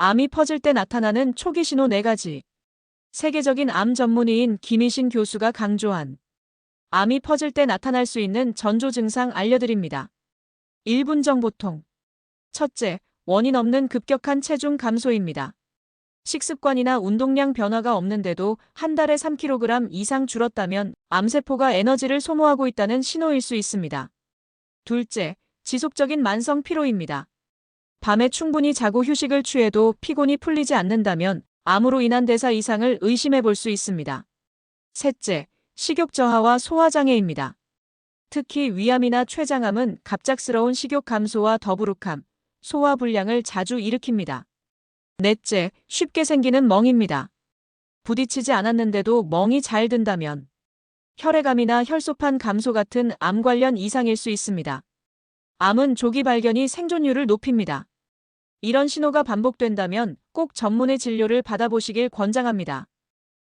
암이 퍼질 때 나타나는 초기 신호 4가지. 세계적인 암 전문의인 김희신 교수가 강조한 암이 퍼질 때 나타날 수 있는 전조 증상 알려드립니다. 1분 정보통. 첫째, 원인 없는 급격한 체중 감소입니다. 식습관이나 운동량 변화가 없는데도 한 달에 3kg 이상 줄었다면 암세포가 에너지를 소모하고 있다는 신호일 수 있습니다. 둘째, 지속적인 만성 피로입니다. 밤에 충분히 자고 휴식을 취해도 피곤이 풀리지 않는다면 암으로 인한 대사 이상을 의심해 볼 수 있습니다. 셋째, 식욕 저하와 소화장애입니다. 특히 위암이나 췌장암은 갑작스러운 식욕 감소와 더부룩함, 소화 불량을 자주 일으킵니다. 넷째, 쉽게 생기는 멍입니다. 부딪히지 않았는데도 멍이 잘 든다면 혈액암이나 혈소판 감소 같은 암 관련 이상일 수 있습니다. 암은 조기 발견이 생존율을 높입니다. 이런 신호가 반복된다면 꼭 전문의 진료를 받아보시길 권장합니다.